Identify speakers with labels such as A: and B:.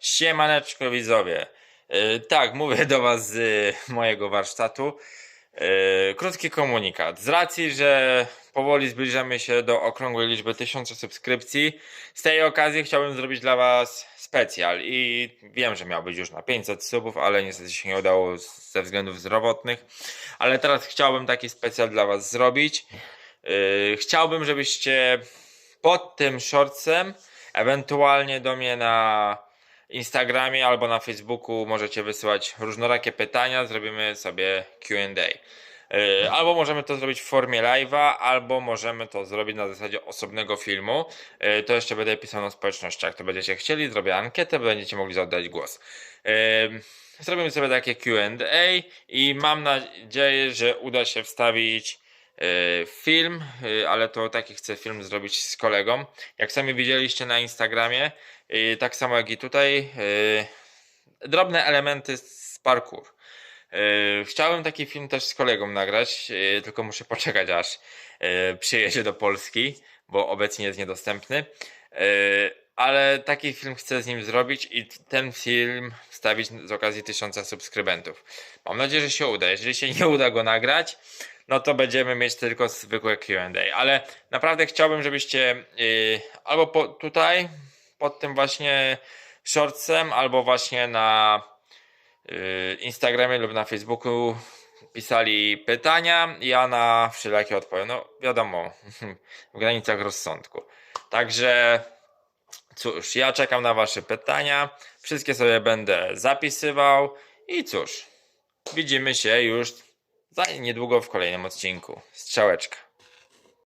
A: Siemaneczko widzowie. Yy, tak, mówię do was z y, mojego warsztatu. Yy, krótki komunikat. Z racji, że powoli zbliżamy się do okrągłej liczby 1000 subskrypcji, z tej okazji chciałbym zrobić dla was specjal i wiem, że miał być już na 500 subów, ale niestety się nie udało ze względów zdrowotnych. Ale teraz chciałbym taki specjal dla was zrobić. Yy, chciałbym, żebyście pod tym shortsem, ewentualnie do mnie na Instagramie albo na Facebooku możecie wysyłać różnorakie pytania, zrobimy sobie Q&A. Yy, Albo możemy to zrobić w formie live'a, albo możemy to zrobić na zasadzie osobnego filmu. Yy, To jeszcze będę pisał na społecznościach, to będziecie chcieli, zrobię ankietę, będziecie mogli zaddać głos. Yy, Zrobimy sobie takie Q&A i mam nadzieję, że uda się wstawić film, yy, ale to taki chcę film zrobić z kolegą. Jak sami widzieliście na Instagramie, yy, tak samo jak i tutaj, drobne elementy z parkour. Chciałem taki film też z kolegą nagrać, tylko muszę poczekać aż przyjedzie do Polski, bo obecnie jest niedostępny. Ale taki film chcę z nim zrobić i ten film wstawić z okazji tysiąca subskrybentów. Mam nadzieję, że się uda. Jeżeli się nie uda go nagrać, no to będziemy mieć tylko zwykłe QA. Ale naprawdę chciałbym, żebyście yy, albo po, tutaj, pod tym właśnie shortsem, albo właśnie na yy, Instagramie lub na Facebooku pisali pytania. Ja na wszelakie odpowiem. No wiadomo, w granicach rozsądku. Także cóż, ja czekam na Wasze pytania. Wszystkie sobie będę zapisywał. I cóż, widzimy się już za niedługo w kolejnym odcinku. Strzałeczka.